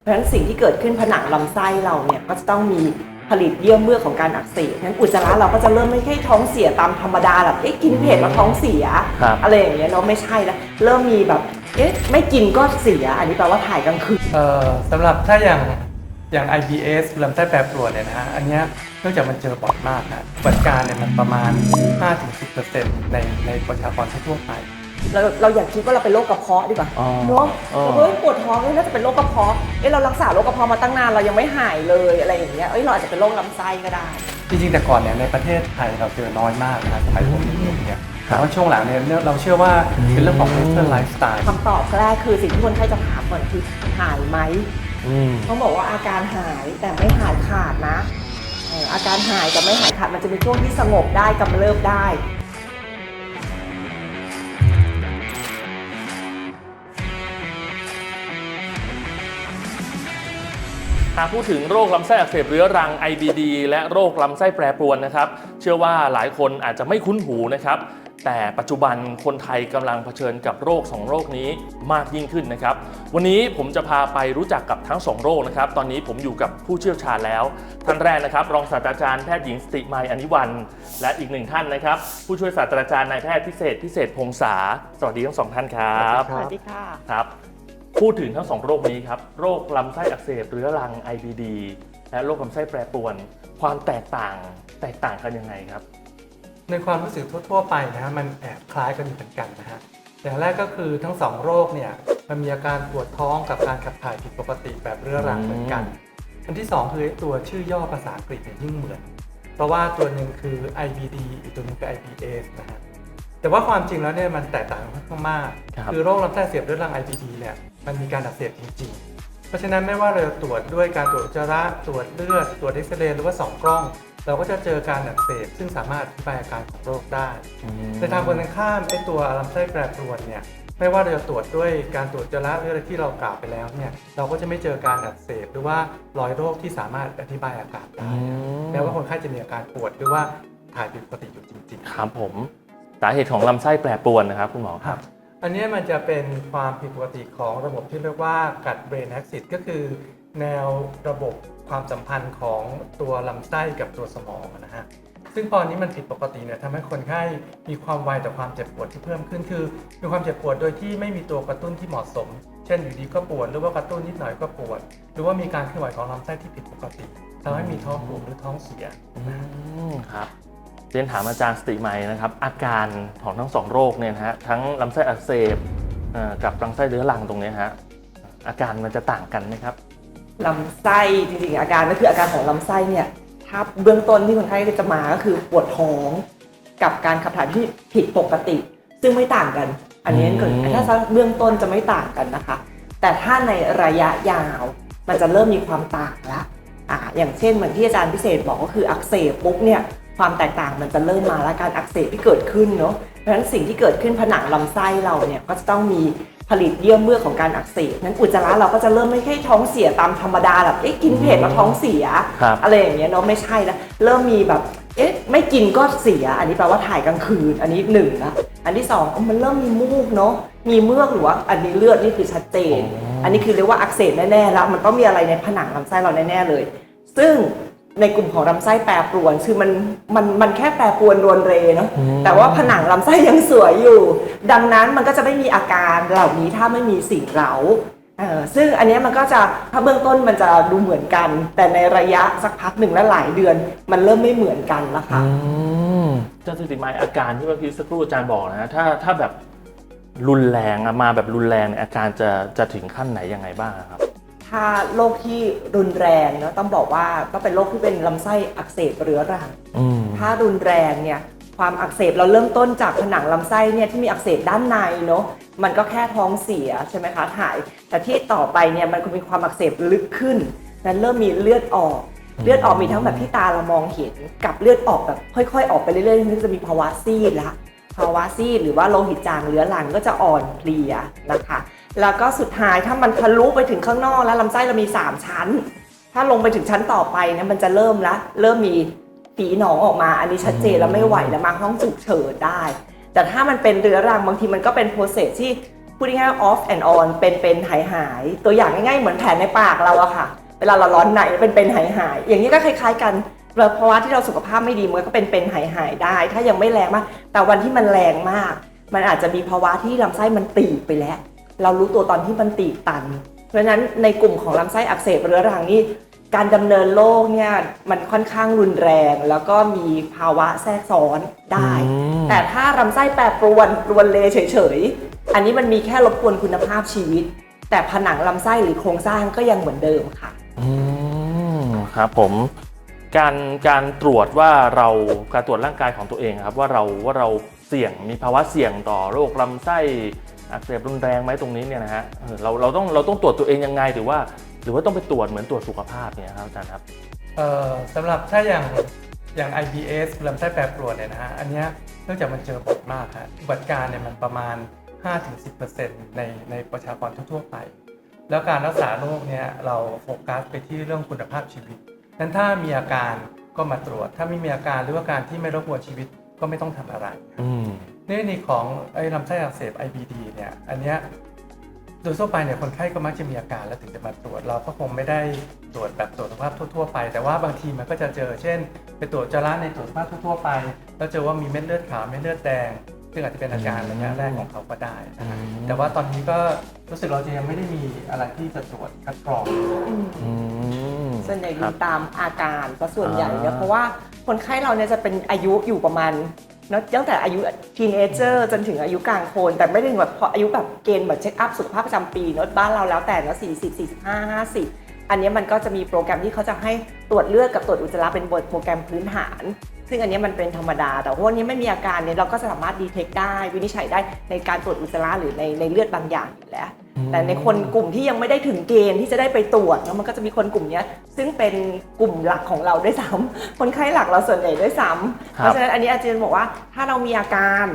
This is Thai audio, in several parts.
เพราะฉะนั้นสิ่งที่เกิดขึ้นผนังลำไส้เราเนี่ยก็จะต้องมีผลิตเยื่อเมือกของการอักเสบนั้นอุจจาระเราก็จะเริ่มไม่ใช่ท้องเสียตามธรรมดาแบบเอ๊ะกินเผ็ดแล้วท้องเสีย ครับอะไรอย่างเงี้ยเนาะไม่ใช่แล้วเริ่มมีแบบเอ๊ะไม่กินก็เสีย อันนี้แปลว่าถ่ายกลางคืน เอ่อสำหรับถ้าอย่างอย่าง IBS ลำไส้แปรปรวนเนี่ยนะฮะ อันเนี้ยเนื่องจากมันเจอบ่อยมากนะบัติการเนี่ยมันประมาณ 5-10%ในในประชากรทั่วๆไป เราเราอยากคิดว่าเราเป็นโรคกระเพาะดีกว่าอ๋อเนาะอ๋อ เฮ้ยปวดท้องเฮ้ยน่าจะเป็นโรคกระเพาะเอ้เรารักษาโรคกระเพาะมาตั้งนานเรายังไม่หายเลยอะไรอย่างเงี้ยเอ้ยเราอาจจะเป็นโรคลำไส้ก็ได้ จริงๆแต่ก่อนเนี่ยในประเทศไทยเราเจอน้อยมากนะสมัยผมเด็กๆเนี่ยแต่ว่าช่วงหลังเนี่ยเราเชื่อว่าเป็นเรื่องของ western lifestyle คำตอบแรกคือสิ่งที่คนไข้จะถามก่อนคือหายไหมอืม ต้องบอกว่าอาการหายแต่ไม่หายขาดนะเอออาการหายแต่ไม่หายขาดมันจะมีช่วงที่สงบได้กำเริบได้ากพูดถึงโรคลำไส้อักเสบเรื้อรัง IBD และโรคลำไส้แปรปรวนนะครับ เชื่อว่าหลายคนอาจจะไม่คุ้นหูนะครับ แต่ปัจจุบันคนไทยกำลังเผชิญกับโรค 2 โรคนี้มากยิ่งขึ้นนะครับ วันนี้ผมจะพาไปรู้จักกับทั้ง 2 โรคนะครับ ตอนนี้ผมอยู่กับผู้เชี่ยวชาญแล้ว ท่านแรกนะครับ รองศาสตราจารย์แพทย์หญิงสติมัยอนิวันและอีกหนึ่งท่านนะครับ ผู้ช่วยศาสตราจารย์นายแพทย์พิเศษพิเศษพงษาสวัสดีทั้งสองท่านครับสวัสดีค่ะครับ พูดถึงทั้งสองโรคนี้ครับ โรคลำไส้อักเสบเรื้อรัง IBD และโรคลำไส้แปรปรวน ความแตกต่างแตกต่างกันยังไงครับ ในความรู้สึกทั่ว ๆ ไปนะฮะมันแอบคล้ายกันอยู่เหมือนกันนะฮะอย่างแรกก็คือทั้งสองโรคเนี่ยมันมีอาการปวดท้องกับการขับถ่ายผิดปกติแบบเรื้อรังเหมือนกัน อันที่สองคือไอ้ตัวชื่อย่อภาษาอังกฤษเนี่ยยิ่งเหมือน เพราะว่าตัวหนึ่งคือ IBD อีกตัวหนึงคือ IBS นะฮะ แต่ว่าความจริงแล้วเนี่ยมันแตกต่างกันค่อนข้างมากครับคือโรคลำไส้อักเสียบเรื้อรัง IBD เนี่ยมันมีการอักเสบจริงๆ เพราะฉะนั้นไม่ว่าเราจะตรวจด้วยการตรวจอุจจาระตรวจเลือดตรวจเอ็กซเรย์หรือว่าส่องกล้อง เราก็จะเจอการอักเสบซึ่งสามารถอธิบายอาการของโรคได้ในทางตรงกันข้ามไอ้ตัวลำไส้แปรปรวนเนี่ยไม่ว่าเราจะตรวจด้วยการตรวจอุจจาระหรืออะไรที่เรากล่าวไปแล้วเนี่ยเราก็จะไม่เจอการอักเสบหรือว่ารอยโรคที่สามารถอธิบายอาการได้แม้ว่าคนไข้จะมีอาการปวดหรือว่าถ่ายผิดปกติอยู่จริงครับผม สาเหตุของลำไส้แปรปรวนนะครับคุณหมอครับๆอันเนี้ยมันจะเป็นความผิดปกติของระบบที่เรียกว่ากัดเบรนแอคซิสก็คือแนวระบบความสัมพันธ์ของตัวลำไส้กับตัวสมองนะฮะซึ่งตอนนี้มันผิดปกติเนี่ยทำให้คนไข้มีความไวต่อความเจ็บปวดที่เพิ่มขึ้นคือมีความเจ็บปวดโดยที่ไม่มีตัวกระตุ้นที่เหมาะสม เช่นอยู่ดีก็ปวดหรือว่ากระตุ้นนิดหน่อยก็ปวด หรือว่ามีการเคลื่อนไหวของลำไส้ที่ผิดปกติทำให้มีท้องผูกหรือท้องเสียอืมครับ เรียนถามอาจารย์สติมัยนะครับอาการของทั้งสองโรคเนี่ยนะฮะทั้งลำไส้อักเสบเอ่อกับลำไส้เรื้อรังตรงเนี้ยฮะอาการมันจะต่างกันไหมครับลำไส้จริงๆอาการก็คืออาการของลำไส้เนี่ยถ้าเบื้องต้นที่คนไข้จะมาก็คือปวดท้องกับการขับถ่ายที่ผิดปกติ ซึ่งไม่ต่างกัน อันนี้คืออืมถ้าเบื้องต้นจะไม่ต่างกันนะคะ แต่ถ้าในระยะยาวมันจะเริ่มมีความต่างละอ่าอย่างเช่นเหมือนที่อาจารย์พิเศษบอกก็คืออักเสบปุ๊บเนี่ย ความแตกต่างมันจะเริ่มมาแล้วการอักเสบที่เกิดขึ้นเนาะเพราะฉะนั้นสิ่งที่เกิดขึ้นผนังลำไส้เราเนี่ยก็จะต้องมีผลิตเยื่อเมือกของการอักเสบนั้นอุจจาระเราก็จะเริ่มไม่ใช่ท้องเสียตามธรรมดาแบบเอ๊ะกินเผ็ดแล้วท้องเสีย ครับอะไรอย่างเงี้ยเนาะไม่ใช่แล้วเริ่มมีแบบเอ๊ะไม่กินก็เสีย อันนี้แปลว่าถ่ายกลางคืน อันนี้หนึ่งนะอันที่สองมันเริ่มมีมูกเนาะมีเมือกหรือว่าอันนี้เลือดนี่คือชัดเจนอ๋ออัอันนี้คือเรียกว่าอักเสบแน่ๆแล้วมันต้องมีอะไรในผนังลำไส้เราแน่ๆเลย ซึ่ง ในกลุ่มของลำไส้แปรปรวนคือมันมันมันแค่แปรปรวนรวนเรเนาะแต่ว่าผนังลำไส้ยังสวยอยู่ ดังนั้นมันก็จะไม่มีอาการเหล่านี้ถ้าไม่มีสิ่งเร้าเออซึ่งอันเนี้ยมันก็จะถ้าเบื้องต้นมันจะดูเหมือนกัน แต่ในระยะสักพักหนึ่งและหลายเดือน มันเริ่มไม่เหมือนกันแล้วค่ะอืมอาจารย์สติมัยอาการที่เมื่อกี้สักครู่อาจารย์บอกนะฮะถ้าถ้าแบบรุนแรงอะมาแบบรุนแรงเนี่ยอาการจะจะถึงขั้นไหนยังไงบ้างครับ ถ้าโรคที่รุนแรงเนาะต้องบอกว่าก็เป็นโรคที่เป็นลำไส้อักเสบเรื้อรังอืมถ้ารุนแรงเนี่ยความอักเสบเราเริ่มต้นจากผนังลำไส้เนี่ยที่มีอักเสบด้านในเนาะมันก็แค่ท้องเสียใช่ไหมคะถ่าย แต่ที่ต่อไปเนี่ยมันก็มีความอักเสบลึกขึ้นนั้นเริ่มมีเลือดออก เลือดออกมีทั้งแบบที่ตาเรามองเห็นกับเลือดออกแบบค่อย ๆ ออกไปเรื่อยๆนี่จะมีภาวะซีดละภาวะซีดหรือว่าโลหิตจางเรื้อรังก็จะอ่อนเพลียนะคะ แล้วก็สุดท้ายถ้ามันทะลุไปถึงข้างนอกแล้วลำไส้เรามี 3 ชั้น ถ้าลงไปถึงชั้นต่อไปเนี่ยมันจะเริ่มละเริ่มมีฝีหนองออกมา อันนี้ชัดเจนแล้วไม่ไหวแล้วมาห้องฉุกเฉินได้ แต่ถ้ามันเป็นเรื้อรังบางทีมันก็เป็นโปรเซสที่พูดง่ายๆ off and on เป็นเป็นหายหายๆตัวอย่างง่ายๆ เหมือนแผลในปากเราอะค่ะ เวลาเราร้อนในเป็นเป็นหายหายๆอย่างนี้ก็คล้าย ๆ กันแล้วเพราะว่าที่เราสุขภาพไม่ดีมันก็เป็นเป็นหายหายๆได้ ถ้ายังไม่แรงมาก แต่วันที่มันแรงมาก มันอาจจะมีภาวะที่ลำไส้มันตีบไปแล้ว เรารู้ตัวตอนที่มันตีบตัน เพราะฉะนั้นในกลุ่มของลำไส้อักเสบเรื้อรังนี่การดำเนินโรคเนี่ยมันค่อนข้างรุนแรง แล้วก็มีภาวะแทรกซ้อนได้อืมแต่ถ้าลำไส้แปรปรวนรวนเลเฉยๆ อันนี้มันมีแค่รบกวนคุณภาพชีวิต แต่ผนังลำไส้หรือโครงสร้างก็ยังเหมือนเดิมค่ะอืมครับผมการการตรวจว่าเราการตรวจร่างกายของตัวเองครับว่าเราว่าเราเสี่ยงมีภาวะเสี่ยงต่อโรคลำไส้ อักเสบรุนแรงไหมตรงนี้เนี่ยนะฮะเออเราเราต้องเราต้องตรวจตัวเองยังไงหรือว่า หรือว่าต้องไปตรวจเหมือนตรวจสุขภาพเนี่ยครับอาจารย์ครับเอ่อสำหรับถ้าอย่างอย่าง IBS ลำไส้แปรปรวนเนี่ยนะฮะอันเนี้ยเนื่องจากมันเจอบ่อยมากฮะอุบัติการณ์เนี่ยมันประมาณ 5-10%ในในประชากรทั่วๆไป แล้วการรักษาโรคเนี่ยเราโฟกัสไปที่เรื่องคุณภาพชีวิตนั้นถ้ามีอาการก็มาตรวจ ถ้าไม่มีอาการหรือว่าการที่ไม่รบกวนชีวิตก็ไม่ต้องทำอะไร อืมในกรณีของไอ้ลำไส้อักเสบ IBD เนี่ยอันเนี้ยโดยทั่วไปเนี่ยคนไข้ก็มักจะมีอาการแล้วถึงจะมาตรวจเราก็คงไม่ได้ตรวจแบบตรวจสุขภาพทั่วๆไป แต่ว่าบางทีมันก็จะเจอ เช่น ไปตรวจจาระในตรวจสุขภาพทั่วๆไป แล้วเจอว่ามีเม็ดเลือดขาวเม็ดเลือดแดง ซึ่งอาจจะเป็นอาการระยะแรกของเขาก็ได้นะฮะอืมแต่ว่าตอนนี้ก็รู้สึกเราจะยังไม่ได้มีอะไรที่จะตรวจคัดกรองอืมส่วนใหญ่คดูรับตามอาการก็ส่วนใหญ่อ่าเนี่ยเพราะว่าคนไข้เราเนี่ยจะเป็นอายุอยู่ประมาณ เนอะตั้งแต่อายุทีนเอเจอร์จนถึงอายุกลางคน แต่ไม่ได้ถึงแบบพออายุแบบเกณฑ์แบบเช็คอัพสุขภาพประจำปีเนอะบ้านเราแล้วแต่เนอะ40 45 50อันนี้มันก็จะมีโปรแกรมที่เขาจะให้ตรวจเลือดกับตรวจอุจจาระเป็นบทโปรแกรมพื้นฐาน ซึ่งอันนี้มันเป็นธรรมดา แต่ว่าวันนี้ไม่มีอาการเนี่ยเราก็สามารถดีเทคได้ วินิจฉัยได้ในการตรวจอุจจาระหรือในในเลือดบางอย่างอยู่แล้ว แต่ในคนกลุ่มที่ยังไม่ได้ถึงเกณฑ์ที่จะได้ไปตรวจแล้วมันก็จะมีคนกลุ่มเนี้ยซึ่งเป็นกลุ่มหลักของเราด้วยซ้ำคนไข้หลักเราส่วนใหญ่ด้วยซ้ำครับเพราะฉะนั้นอันนี้อาจารย์บอกว่าถ้าเรามีอาการ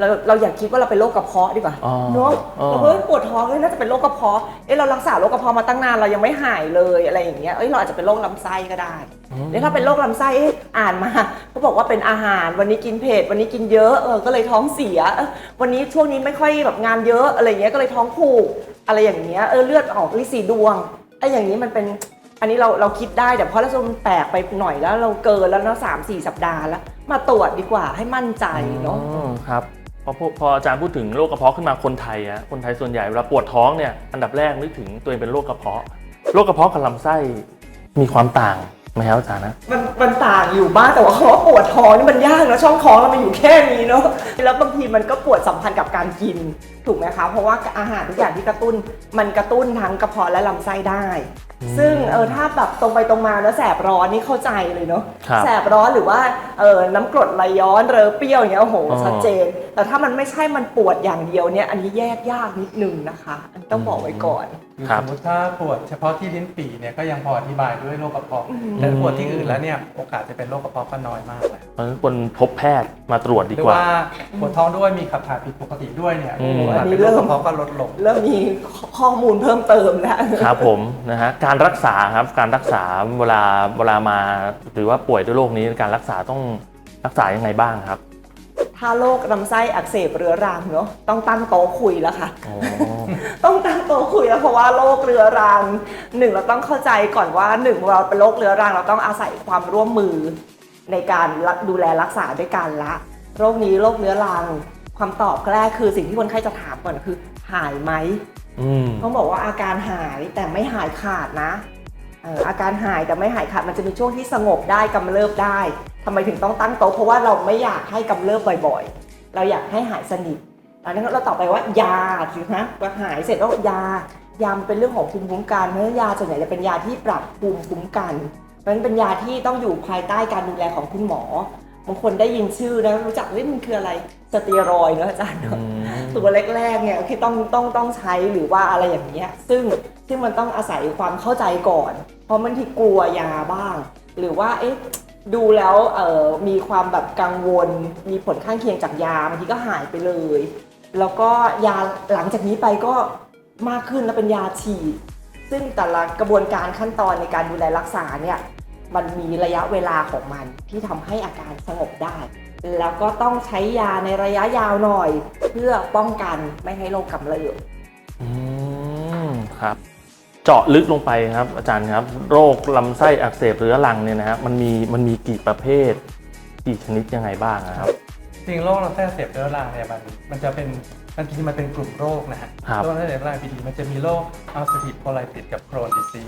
เราเราอย่าคิดว่าเราเป็นโรคกระเพาะดีกว่าอ๋อเนาะอ๋อเราเฮ้ยปวดท้องเลยน่าจะเป็นโรคกระเพาะเอ้เรารักษาโรคกระเพาะมาตั้งนานเรายังไม่หายเลยอะไรอย่างเงี้ยเอ้ยเราอาจจะเป็นโรคลำไส้ก็ได้แล้วถ้าเป็นโรคลำไส้เอ๊ะอ่านมาเขาบอกว่าเป็นอาหารวันนี้กินเผ็ดวันนี้กินเยอะเออก็เลยท้องเสียเออวันนี้ช่วงนี้ไม่ค่อยแบบงานเยอะอะไรอย่างเงี้ยก็เลยท้องผูก อะไรอย่างเงี้ยเออเลือดออกลิสีดวงไอ้อย่างนี้มันเป็นอันนี้เราเราคิดได้แต่พอแล้วมันแปลกไปหน่อยแล้วเราเกินแล้วเนาะสามสี่สัปดาห์แล้ว มาตรวจดีกว่าให้มั่นใจเนาะอ๋อครับพอพอพออาจารย์พูดถึงโรคกระเพาะขึ้นมาคนไทยอะคนไทยส่วนใหญ่เวลาปวดท้องเนี่ยอันดับแรกนึกถึงตัวเองเป็นโรคกระเพาะโรคกระเพาะกับลำไส้มีความต่าง ไมครับอาจารย์นะ มันมันต่างอยู่บ้างแต่ว่าเขาว่าปวดท้องนี่มันยากนะช่องท้องเรามันอยู่แค่นี้เนาะแล้วบางทีมันก็ปวดสัมพันธ์กับการกินถูกไหมคะเพราะว่าอาหารทุกอย่างที่กระตุ้น มันกระตุ้นทั้งกระเพาะและลำไส้ได้ ซึ่งเออถ้าแบบตรงไปตรงมาแล้วแสบร้อนนี่เข้าใจเลยเนาะครับแสบร้อนหรือว่าเออน้ำกรดไหลย้อนเรอเปรี้ยวอย่างเงี้ยโอ้โหอ๋อ ชัดเจน แต่ถ้ามันไม่ใช่มันปวดอย่างเดียวเนี่ยอันนี้แยกยากนิดนึงนะคะ อันต้องบอกไว้ก่อน คือครับสมมติถ้าปวดเฉพาะที่ลิ้นปี่เนี่ยก็ยังพออธิบายด้วยโรคกระเพาะ อืม แต่ปวดที่อื่นแล้วเนี่ยโอกาสจะเป็นโรคกระเพาะก็น้อยมากเลยเพราะฉะนั้นควรพบแพทย์มาตรวจหดีรือกว่า ว่าปวดท้องด้วยมีขับถ่ายผิดปกติด้วยเนี่ยอืม โอกาสเป็นโรคกระเพาะก็ลดลง เริ่มมีข้อมูลเพิ่มเติมแล้ว ครับผมนะฮะการรักษาครับการรักษาเวลาเวลามาหรือว่าป่วยด้วยโรคนี้การรักษาต้องรักษายังไงบ้างครับ ถ้าโรคลำไส้อักเสบเรื้อรังเนาะต้องตั้งโต๊ะคุยแล้วค่ะอ๋อต้องตั้งโต๊ะคุยแล้วเพราะว่าโรคเรื้อรังหนึ่งเราต้องเข้าใจก่อนว่าหนึ่งเราเป็นโรคเรื้อรังเราต้องอาศัยความร่วมมือ ในการรักดูแลรักษาด้วยกันละ โรคนี้โรคเรื้อรัง ความตอบแรกคือสิ่งที่คนไข้จะถามก่อนคือ หายไหมอืม ต้องบอกว่าอาการหายแต่ไม่หายขาดนะอาการหายแต่ไม่หายขาดมันจะมีช่วงที่สงบได้กำเริบได้ทำไมถึงต้องตั้งโต๊ะเพราะว่าเราไม่อยากให้กำเริบบ่อยๆ เราอยากให้หายสนิทอันนั้นเราต่อไปว่ายาถูกไหมหายเสร็จแล้วยายามันเป็นเรื่องของภูมิคุ้มกันเพราะยาส่วนใหญ่จะเป็นยาที่ปรับภูมิคุ้มกันเพราะฉะนั้นเป็นยาที่ต้องอยู่ภายใต้การดูแลของคุณหมอ บางคนได้ยินชื่อนะรู้จักเฮ้ยมันคืออะไรสเตียรอยด์เนอะอาจารย์เนอะอืมตัวแรกๆเนี่ยคือต้องต้องต้องใช้หรือว่าอะไรอย่างเงี้ยซึ่งซึ่งมันต้องอาศัยความเข้าใจก่อน เพราะมันที่กลัวยาบ้าง หรือว่าเอ๊ะดูแล้วเอ่อมีความแบบกังวล มีผลข้างเคียงจากยาบางทีก็หายไปเลย แล้วก็ยาหลังจากนี้ไปก็มากขึ้นแล้วเป็นยาฉีดซึ่งแต่ละกระบวนการขั้นตอนในการดูแลรักษาเนี่ย มันมีระยะเวลาของมันที่ทำให้อาการสงบได้ แล้วก็ต้องใช้ยาในระยะยาวหน่อย เพื่อป้องกันไม่ให้โรคกำเริบอืมครับ เจาะลึกลงไปครับ อาจารย์ครับ โรคลำไส้อักเสบเรื้อรังเนี่ยนะฮะมันมีมันมีกี่ประเภท กี่ชนิดยังไงบ้างอะครับ จริงโรคลำไส้อักเสบเรื้อรังเนี่ยมันมันจะเป็นมันจริงๆมันเป็นกลุ่มโรคนะฮะครับ โรคลำไส้อักเสบเรื้อรัง IBD มันจะมีโรค ulcerative colitis กับ Crohn disease ซึ่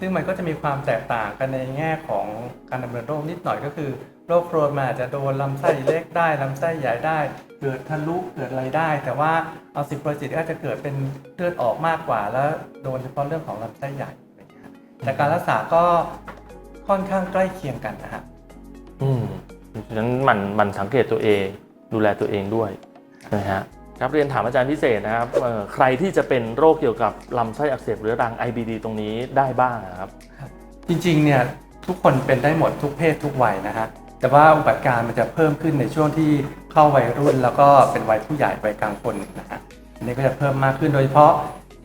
ซึ่งมันก็จะมีความแตกต่างกันในแง่ของการดำเนินโรคนิดหน่อยก็คือโรคโครนมันอาจจะโดนลำไส้เล็กได้ลำไส้ใหญ่ได้เกิดทะลุเกิดอะไรได้ แต่ว่า ulcerative colitis ก็จะเกิดเป็นเลือดออกมากกว่า แล้วโดนเฉพาะเรื่องของลำไส้ใหญ่แต่การรักษาก็ค่อนข้างใกล้เคียงกันนะฮะอืมฉะนั้นมันมันสังเกตตัวเองดูแลตัวเองด้วยนะฮะ ครับเรียนถามอาจารย์พิเศษนะครับเอ่อใครที่จะเป็นโรคเกี่ยวกับลำไส้อักเสบเรื้อรัง IBD ตรงนี้ได้บ้างอะครับ จริงๆเนี่ยทุกคนเป็นได้หมดทุกเพศทุกวัยนะฮะแต่ว่าอุบัติการณ์มันจะเพิ่มขึ้นในช่วงที่เข้าวัยรุ่น แล้วก็เป็นวัยผู้ใหญ่วัยกลางคนนะฮะอันนี้ก็จะเพิ่มมากขึ้นโดยเฉพาะ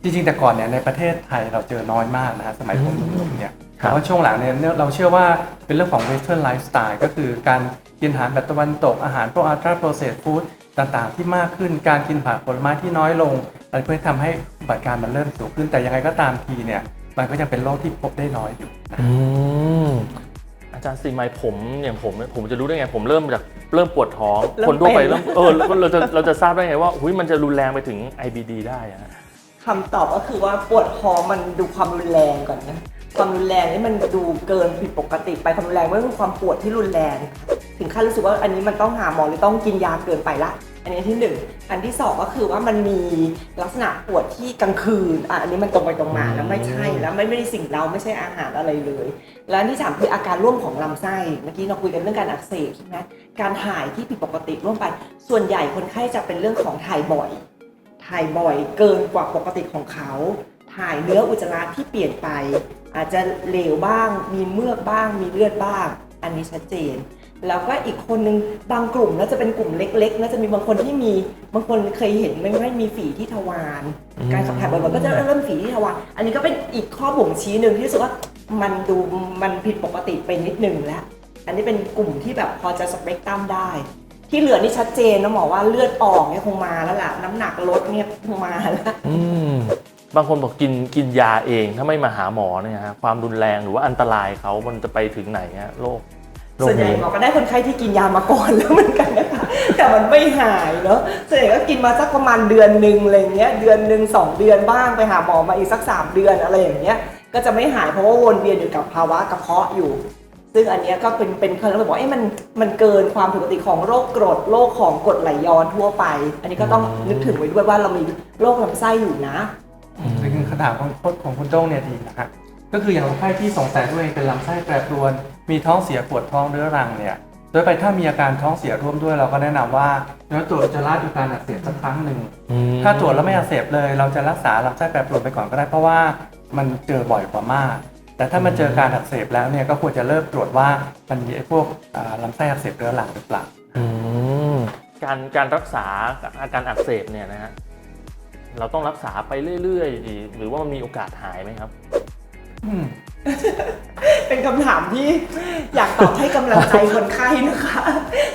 จริงๆ แต่ก่อนเนี่ยในประเทศไทยเราเจอน้อยมากนะฮะสมัยผมหนุ่มๆเนี่ยครับแต่ว่าช่วงหลังเนี่ยเราเชื่อว่าเป็นเรื่องของ western lifestyle ก็คือการกินอาหารแบบตะวันตกอาหารพวก ultra processed food ต่างๆ ที่มากขึ้นการกินผักผลไม้ที่น้อยลงอะไรพวกนี้ทำให้อุบัติการณ์มันเริ่มสูงขึ้นแต่ยังไงก็ตามทีเนี่ย มันก็ยังเป็นโรคที่พบได้น้อยอยู่นะอืมอาจารย์สีไมายผมอย่างผมผมจะรู้ได้ไงผมเริ่มจากเริ่มปวดท้องเริ่มคนทั่วไปเป็นเริ่มเออเราจะเราจะทราบได้ไงว่าหุยมันจะรุนแรงไปถึง IBD ได้อะคำตอบก็คือว่าปวดท้องมันดูความรุนแรงก่อนนะความรุนแรงนี่มันดูเกินผิดปกติไปความรุนแรงไม่ใช่ความปวดที่รุนแรง ถึงขั้นรู้สึกว่าอันนี้มันต้องหาหมอหรือต้องกินยาเกินไปละ อันนี้ที่หนึ่งอันที่สองก็คือว่ามันมีลักษณะปวดที่กลางคืนอะอันนี้มันตรงไปตรงมาแล้วไม่ใช่แล้วไม่ไม่ได้สิ่งเราไม่ใช่อาหารอะไรเลย แล้วอันที่สามคืออาการร่วมของลำไส้เมื่อกี้เราคุยกันเรื่องการอักเสบใช่ไหมการถ่ายที่ผิดปกติร่วมไป ส่วนใหญ่คนไข้จะเป็นเรื่องของถ่ายบ่อย ถ่ายบ่อยเกินกว่าปกติของเขาถ่ายเนื้ออุจจาระที่เปลี่ยนไป อาจจะเหลวบ้าง มีเมือกบ้าง มีเลือดบ้าง อันนี้ชัดเจน แล้วก็อีกคนนึงบางกลุ่มน่าจะเป็นกลุ่มเล็กๆน่าจะมีบางคนที่มีบางคนเคยเห็นไม่ไม่มีฝีที่ทวารอืมการขับถ่ายบ่อยๆก็จะเริ่มฝีที่ทวารอันนี้ก็เป็นอีกข้อบ่งชี้หนึ่งที่รู้สึกว่ามันดูมันผิดปกติไปนิดหนึ่งแล้ว อันนี้เป็นกลุ่มที่แบบพอจะสเปกตรัมได้ ที่เหลือนี่ชัดเจนนะหมอว่าเลือดออกเนี่ยคงมาแล้วล่ะน้ำหนักลดเนี่ยคงมาแล้วอืมบางคนบอกกินกินยาเองถ้าไม่มาหาหมอเนี่ยฮะความรุนแรงหรือว่าอันตรายเขามันจะไปถึงไหนฮะโรคโรค ส่วนใหญ่นี้หมอก็ได้คนไข้ที่กินยามาก่อนแล้วเหมือนกันนะคะ แต่มันไม่หายเนาะส่วนใหญ่ก็กินมาสักประมาณเดือนหนึ่งอะไรเงี้ยเดือนหนึ่งสองเดือนบ้างไปหาหมอมาอีกสักสามเดือนอะไรอย่างเงี้ยก็จะไม่หายเพราะว่าวนเวียนอยู่กับภาวะกระเพาะอยู่ ซึ่งอันเนี้ยก็เป็นเป็นเคยเราบอกเอ้มันมันเกินความผิดปกติของโรคกรดโรคของกรดไหลย้อนทั่วไป อันนี้ก็ต้องนึกถึงไว้ด้วยว่าเรามีโรคลำไส้อยู่นะซึ่งคำถามของของคุณโต้งเนี่ยดีนะฮะก็คืออย่างคนไข้ที่สงสัยตัวเองเป็นลำไส้แปรปรวน มีท้องเสียปวดท้องเรื้อรังเนี่ยโดยไปถ้ามีอาการท้องเสียร่วมด้วยเราก็แนะนำว่าเราตรวจอุจจาระดูการอักเสบสักครั้งหนึ่งอืมถ้าตรวจแล้วไม่อักเสบเลย เราจะรักษาลำไส้แปรปรวนไปก่อนก็ได้เพราะว่ามันเจอบ่อยกว่ามาก แต่ถ้ามันเจอการอักเสบแล้วเนี่ยก็ควรจะเริ่มตรวจว่ามันมีไอ้พวกอ่าลำไส้อักเสบเรื้อรังหรือเปล่าอืมการการรักษาอาการอักเสบเนี่ยนะฮะเราต้องรักษาไปเรื่อยๆ หรือว่ามันมีโอกาสหายไหมครับอืม เป็นคำถามที่อยากตอบให้กำลังใจคนไข้นะคะ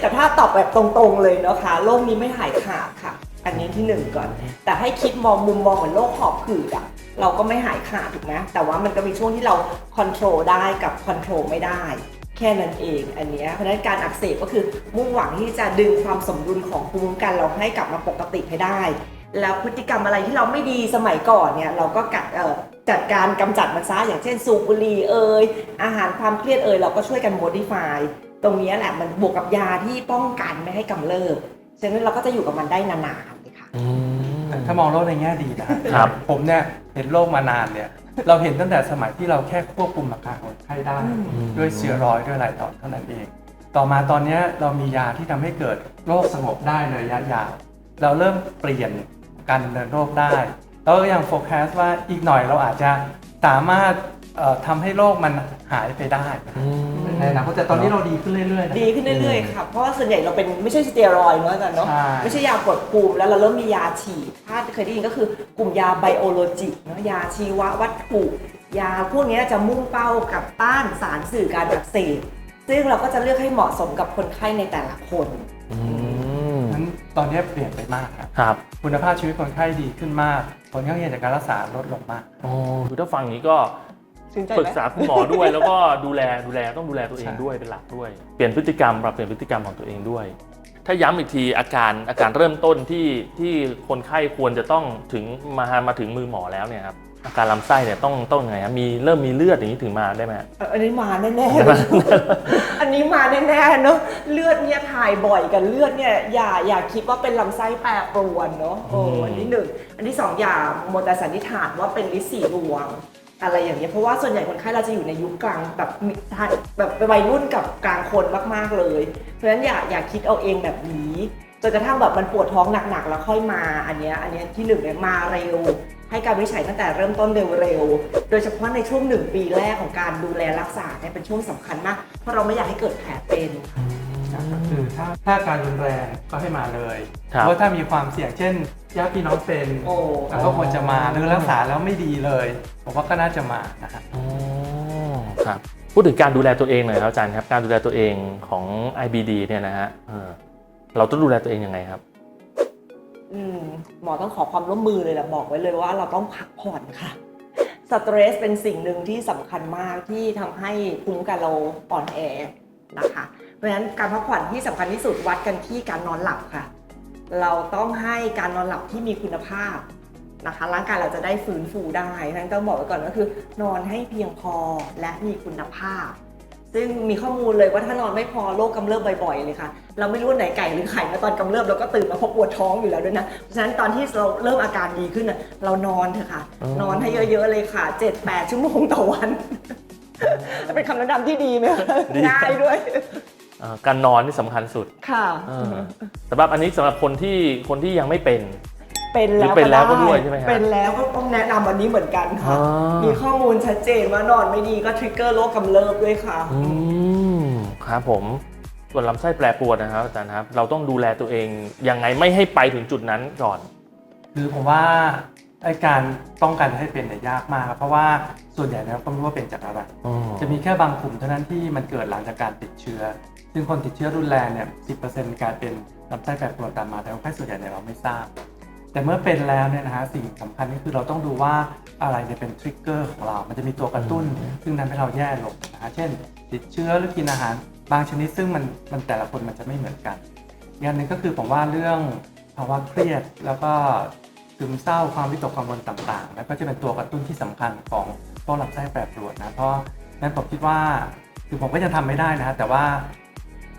แต่ถ้าตอบแบบตรงๆเลยนะคะโรคนี้ไม่หายขาดค่ะ อันนี้ที่หนึ่งก่อน แต่ให้คิดมองมุมมองเหมือนโรคหอบหืดอะเราก็ไม่หายขาดถูกไหมแต่ว่ามันก็มีช่วงที่เราคอนโทรลได้กับคอนโทรลไม่ได้ แค่นั้นเองอันนี้เพราะฉะนั้นการอักเสบก็คือมุ่งหวังที่จะดึงความสมดุลของภูมิคุ้มกันเราให้กลับมาปกติให้ได้ แล้วพฤติกรรมอะไรที่เราไม่ดีสมัยก่อนเนี่ยเราก็กัดเอ่อจัดการกำจัดมันซะอย่างเช่นสูบบุหรี่เอ่ยอาหารความเครียดเอ่ยเราก็ช่วยกัน modify ตรงเนี้ยแหละมันบวกกับยาที่ป้องกันไม่ให้กำเริบฉะนั้นเราก็จะอยู่กับมันได้นานๆเลยค่ะอืมถ้ามองโลกในแง่ดีนะครับผมเนี่ยเห็นโรคมานานเนี่ยเราเห็นตั้งแต่สมัยที่เราแค่ควบคุมอาการของคนไข้ได้อืมด้วยเชื้อร้อยด้วยอะไรต่อเท่านั้นเอง ต่อมาตอนเนี้ยเรามียาที่ทำให้เกิดโรคสงบได้ในระยะยาวเราเริ่มเปลี่ยน การดำเนินโรคได้แล้วก็ยังโฟกัสว่าอีกหน่อยเราอาจจะสามารถเอ่อทำให้โรคมันหายไปได้อืมในอนาคตแต่ตอนนี้เราดีขึ้นเรื่อยๆนะดีขึ้นเรื่อยๆ ค่ะ เพราะว่าส่วนใหญ่เราเป็นไม่ใช่สเตียรอยด์เนอะอาจารย์เนาะใช่ไม่ใช่ยากดภูมิแล้วเราเริ่มมียาฉีดถ้าเคยได้ยินก็คือกลุ่มยาไบโอโลจิกเนอะยาชีววัตถุ ยาพวกเนี้ยจะมุ่งเป้ากับต้านสารสื่อการอักเสบซึ่งเราก็จะเลือกให้เหมาะสมกับคนไข้ในแต่ละคนอืมนั้น ตอนนี้เปลี่ยนไปมากครับครับ คุณภาพชีวิตคนไข้ดีขึ้นมาก ผลข้างเคียงจากการรักษาลดลงมากอ๋อคือถ้าฟังอย่างนี้ก็ชื่นใจปรึกไหมษาคุณหมอด้วย แล้วก็ดูแลดูแลต้องดูแลตัวเองใช่ด้วยเป็นหลักด้วย เปลี่ยนพฤติกรรมปรับเปลี่ยนพฤติกรรมของตัวเองด้วย ถ้าย้ำอีกทีอาการอาการเริ่มต้นที่ที่คนไข้ควรจะต้องถึงมามาถึงมือหมอแล้วเนี่ยครับ อาการลำไส้เนี่ยต้องต้องยังไงครับมีเริ่มมีเลือดอย่างนี้ถึงมาได้ไหมเอ่ออันนี้มาแน่ๆเลย อันนี้มาแน่ๆเนอะเลือดเนี่ยถ่ายบ่อยกันเลือดเนี่ยอย่าอย่าคิดว่าเป็นลำไส้แปรปรวนเนาะโอ้อืม อันที่หนึ่งอันที่สองอย่าโมวแต่สันนิษฐานว่าเป็นลิสีดวงอะไรอย่างเงี้ยเพราะว่าส่วนใหญ่คนไข้เราจะอยู่ในยุคกลางแบบมีแบบวัยรุ่นกับกลางคนมากๆเลย เพราะฉะนั้นอย่าอย่าคิดเอาเองแบบนี้จนกระทั่งแบบมันปวดท้องหนักๆแล้วค่อยมาอันเนี้ยอันเนี้ยที่หนึ่งเนี่ยมาเร็ว ให้การวินิจฉัยตั้งแต่เริ่มต้นเร็วๆ โดยเฉพาะในช่วงหนึ่งปีแรกของการดูแลรักษาเนี่ยเป็นช่วงสำคัญมาก เพราะเราไม่อยากให้เกิดแผลเป็นก็คือถ้าถ้าการรุนแรงก็ให้มาเลยครับเพราะถ้ามีความเสี่ยงเช่นญาติพี่น้องเป็นโอ้แล้วก็ควรจะมาหรือรักษาแล้วไม่ดีเลย ผมว่าก็น่าจะมานะฮะอ๋อครับพูดถึงการดูแลตัวเองหน่อยครับอาจารย์ครับ การดูแลตัวเองของ IBD เนี่ยนะฮะเออเราต้องดูแลตัวเองยังไงครับ อืมหมอต้องขอความร่วมมือเลยแหละบอกไว้เลยว่าเราต้องพักผ่อนค่ะสเตรสเป็นสิ่งหนึ่งที่สำคัญมากที่ทำให้ภูมิคุ้มกันเราอ่อนแอนะคะ เพราะฉะนั้นการพักผ่อนที่สำคัญที่สุดวัดกันที่การนอนหลับค่ะ เราต้องให้การนอนหลับที่มีคุณภาพนะคะ ร่างกายเราจะได้ฟื้นฟูได้ทั้นต้องบอกไว้ก่อนก็คือ นอนให้เพียงพอและมีคุณภาพ ซึ่งมีข้อมูลเลยว่าถ้านอนไม่พอโรคกำเริบบ่อยๆเลยค่ะ เราไม่รู้ว่าไหนไก่หรือไข่นะตอนกำเริบเราก็ตื่นมาเพราะปวดท้องอยู่แล้วด้วยนะ เพราะฉะนั้นตอนที่เราเริ่มอาการดีขึ้นน่ะเรานอนเถอะค่ะ อ๋อ นอนให้เยอะๆเลยค่ะ 7-8 ชั่วโมงต่อวัน เป็นคำแนะนำที่ดีไหมคะดีง่ายด้วย เอ่อการนอนนี่สำคัญสุดค่ะเออสำหรับอันนี้สำหรับคนที่คนที่ยังไม่เป็น เป็นแล้วหรือเป็นแล้วก็ได้วยใช่ไหมครับเป็นแล้วก็ต้องแนะนำวันนี้เหมือนกันค่ะอ๋อมีข้อมูลชัดเจนว่านอนไม่ดีก็ทริกเกอร์โรคกำเริบด้วยค่ะ อืมครับผมส่วนลำไส้แปรปรวนนะครับอาจารย์ครับ เราต้องดูแลตัวเองยังไงไม่ให้ไปถึงจุดนั้นก่อน คือผมว่าไอ้การป้องกันให้เป็นเนี่ยยากมากครับเพราะว่าส่วนใหญ่แล้วก็ไม่รู้ว่าเป็นจากอะไร จะมีแค่บางกลุ่มเท่านั้นที่มันเกิดหลังจากการติดเชื้อ ซึ่งคนติดเชื้อรุนแรงเนี่ย 10%มีการเป็นลำไส้แปรปรวนตามมาแต่คนไข้ส่วนใหญ่เนี่ยเราไม่ทราบ แต่เมื่อเป็นแล้วเนี่ยนะฮะสิ่งสำคัญก็คือเราต้องดูว่าอะไรเนี่ยเป็นทริกเกอร์ของเรา มันจะมีตัวกระตุ้น ซึ่งทำให้เราแย่ลงนะฮะเช่น ติดเชื้อหรือกินอาหาร บางชนิดซึ่งมันมันแต่ละคนมันจะไม่เหมือนกันอีกอันหนึ่งก็คือผมว่าเรื่องภาวะเครียดแล้วก็ซึมเศร้าความวิตกกังวลต่างๆ แล้วก็จะเป็นตัวกระตุ้นที่สำคัญของโรคลำไส้แปรปรวนนะเพราะนั้นผมคิดว่าคือผมก็ยังทำไม่ได้นะฮะแต่ว่า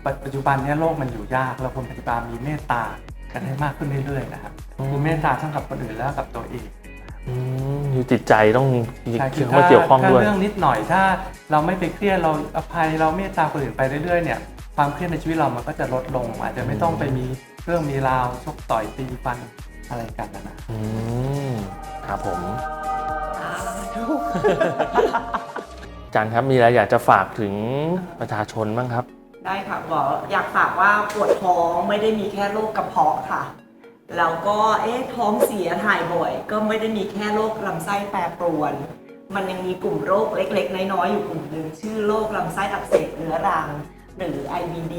ปัจปัจจุบันเนี้โลกมันอยู่ยากเราควรปฏิบัติมีเมตตา กันให้มากขึ้นเรื่อยๆนะครับอืมคือเมตตาทั้งกับคนอื่นแล้วกับตัวเองอืมอยู่จิตใจต้องใช่คือเข้ามาเกี่ยวข้องด้วยถ้าเรื่องนิดหน่อยถ้าเราไม่ไปเครียดเราอภัยเราเมตตาคนอื่นไปเรื่อยๆเนี่ยความเครียดในชีวิตเรามันก็จะลดลง อาจจะไม่ต้องไปมีเรื่องมีราวชกต่อยตีฟันอะไรกันนะนะอืมครับผมอาจารย์ครับมีอะไรอยากจะฝากถึงประชาชนบ้างครับ ได้ค่ะบออยากฝากว่าปวดท้องไม่ได้มีแค่โรคกระเพาะค่ะ แล้วก็เอ๊ะท้องเสียถ่ายบ่อย ก็ไม่ได้มีแค่โรคลำไส้แปรปรวน มันยังมีกลุ่มโรคเล็กๆ น้อยๆ อยู่กลุ่มหนึ่งชื่อโรคลำไส้อักเสบเรื้อรัง หรือ IBD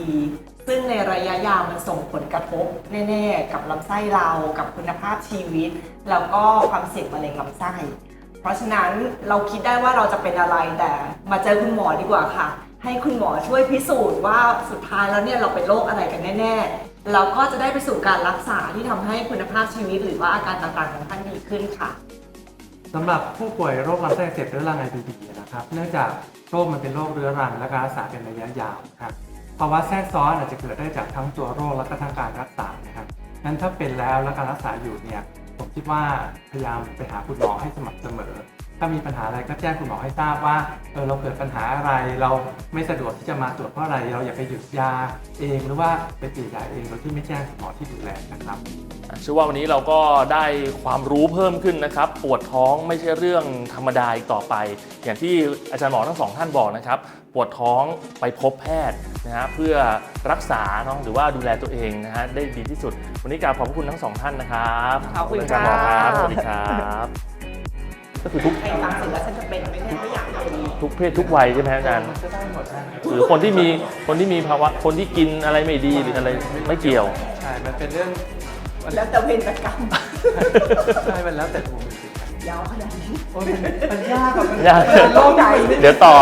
ซึ่งในระยะยาวมันส่งผลกระทบแน่ๆ กับลำไส้เรากับคุณภาพชีวิต แล้วก็ความเสี่ยงมะเร็งลำไส้ เพราะฉะนั้นเราคิดได้ว่าเราจะเป็นอะไรแต่มาเจอคุณหมอดีกว่าค่ะ ให้คุณหมอช่วยพิสูจน์ว่าสุดท้ายแล้วเนี่ยเราเป็นโรคอะไรกันแน่ๆเราก็จะได้ไปสู่การรักษาที่ทำให้คุณภาพชีวิต หรือว่าอาการต่างๆของท่านดีขึ้นค่ะสำหรับผู้ป่วยโรคลำไส้อักเสบเรื้อรัง IBD นะครับ เนื่องจากโรคมันเป็นโรคเรื้อรังและการรักษาเป็นระยะยาวครับภาวะแทรกซ้อนอาจจะเกิดได้จากทั้งตัวโรคและก็ทางการรักษานะครับงั้นถ้าเป็นแล้วและการรักษาอยู่เนี่ยผมคิดว่าพยายามไปหาคุณหมอให้สม่ำเสมอ ถ้ามีปัญหาอะไรก็แจ้งคุณหมอให้ทราบว่าเออเราเกิดปัญหาอะไร เราไม่สะดวกที่จะมาตรวจเพราะอะไร เราอย่าไปหยุดยาเองหรือว่าไปเปลี่ยนยาเองโดยที่ไม่แจ้งคุณหมอที่ดูแลนะครับเชื่อว่าวันนี้เราก็ได้ความรู้เพิ่มขึ้นนะครับ ปวดท้องไม่ใช่เรื่องธรรมดาอีกต่อไป อย่างที่อาจารย์หมอทั้งสองท่านบอกนะครับ ปวดท้องไปพบแพทย์นะฮะเพื่อรักษาเนาะหรือว่าดูแลตัวเองนะฮะได้ดีที่สุด วันนี้กราบขอบพระคุณทั้งสองท่านนะครับขอบคุณอาจารย์หมอครับค่ะสวัสดีครับ ก็คือทุก ใครฟังเสร็จแล้วฉันจะเป็นไม่ใช่ไม่อยากเป็นทุกเพศทุกวัยใช่ไหมอาจารย์มันก็ได้หมดนะหรือคนที่มีคนที่มีภาวะคนที่กินอะไรไม่ดีหรืออะไรไม่เกี่ยว ใช่ มันเป็นเรื่องมันแล้วแต่เวรแต่กรรม ใช่มันแล้วแต่ดวงจริงๆยาวขนาดนี้โอ้ยมันมันยากอะมันยากโลกใหญ่เดี๋ยวต่อ